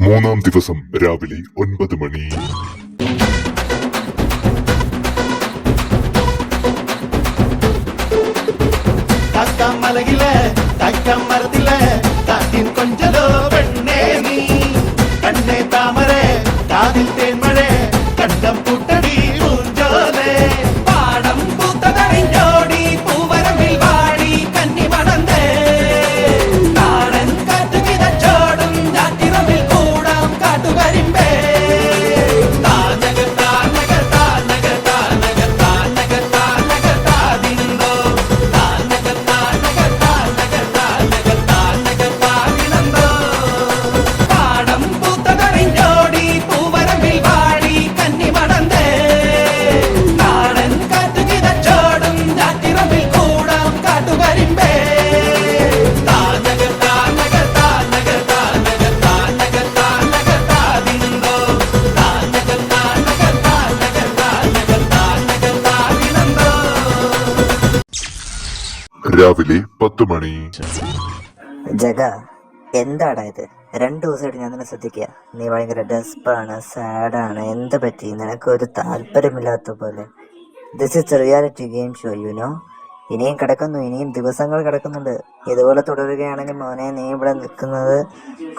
മൂന്നാം ദിവസം രാവിലെ ഒൻപത് മണി കാക്കാം മലകില കാക്കാം മരത്തില രാവിലെ പത്ത് മണി. ജഗ എന്താടാ ഇത്? രണ്ടു ദിവസമായിട്ട് ഞാൻ നിന്നെ ശ്രദ്ധിക്കുക നീ ഭയങ്കര ഡെസ്പാണ് സാഡാണ് എന്ത് പറ്റി? നിനക്ക് ഒരു താല്പര്യമില്ലാത്ത പോലെ. This is reality game show you know ഇനിയും കിടക്കുന്നു ഇനിയും ദിവസങ്ങൾ കിടക്കുന്നുണ്ട്. ഇതുപോലെ തുടരുകയാണെങ്കിൽ മോനെ നീ ഇവിടെ നിൽക്കുന്നത്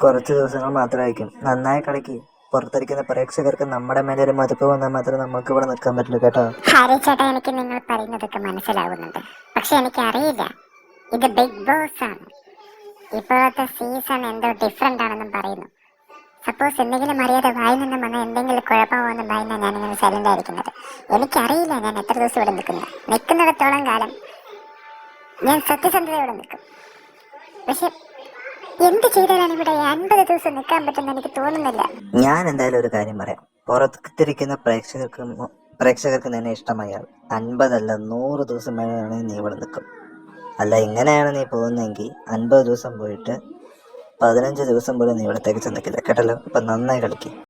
കുറച്ച് ദിവസങ്ങൾ മാത്രമായിരിക്കും. നന്നായി കളിക്ക്. പുറത്തിരിക്കുന്ന പ്രേക്ഷകർക്ക് നമ്മുടെ മേലെ ഒരു മതിപ്പ് വന്നാൽ മാത്രമേ നമുക്ക് ഇവിടെ നിൽക്കാൻ പറ്റുള്ളൂ കേട്ടോ. ഹാരി ചേട്ടാ എനിക്ക് നിങ്ങൾ പറയുന്നതൊക്കെ മനസ്സിലാവുന്നുണ്ട്. പക്ഷെ എനിക്ക് അറിയില്ല ഇത് ബിഗ് ബോസ് ആണ്. ഇപ്പോഴത്തെ സീസൺ എന്തോ ഡിഫറെന്റ് ആണെന്നും പറയുന്നു. സപ്പോസ് എന്തെങ്കിലും അറിയാതെ വായിൽ നിന്ന് വന്ന എന്തെങ്കിലും കുഴപ്പമാവെന്ന് ഭയന്ന ഞാൻ ഇങ്ങനെ സൈലന്റ് ആയിരിക്കുന്നത്. എനിക്കറിയില്ല ഞാൻ എത്ര ദിവസം ഇവിടെ നിൽക്കുന്നത് നിൽക്കുന്നിടത്തോളം കാലം ഞാൻ സത്യസന്ധതയോടെ നിൽക്കും. പക്ഷെ എന്ത് ചെയ്താലാണ് ഇവിടെ അൻപത് ദിവസം നിൽക്കാൻ പറ്റുന്ന എനിക്ക് തോന്നുന്നില്ല. ഞാൻ എന്തായാലും ഒരു കാര്യം പറയാം. പുറത്തിരിക്കുന്ന പ്രേക്ഷകർക്ക് പ്രേക്ഷകർക്ക് നിന്നെ ഇഷ്ടമായാൽ അൻപതല്ല നൂറ് ദിവസം വേണമെങ്കിൽ നീ ഇവിടെ നിൽക്കും. അല്ല ഇങ്ങനെയാണ് നീ പോകുന്നതെങ്കിൽ അൻപത് ദിവസം പോയിട്ട് പതിനഞ്ച് ദിവസം പോലും നീ ഇവിടെ തികച്ചു നിൽക്കില്ല കേട്ടല്ലോ? അപ്പം നന്നായി കളിക്കും.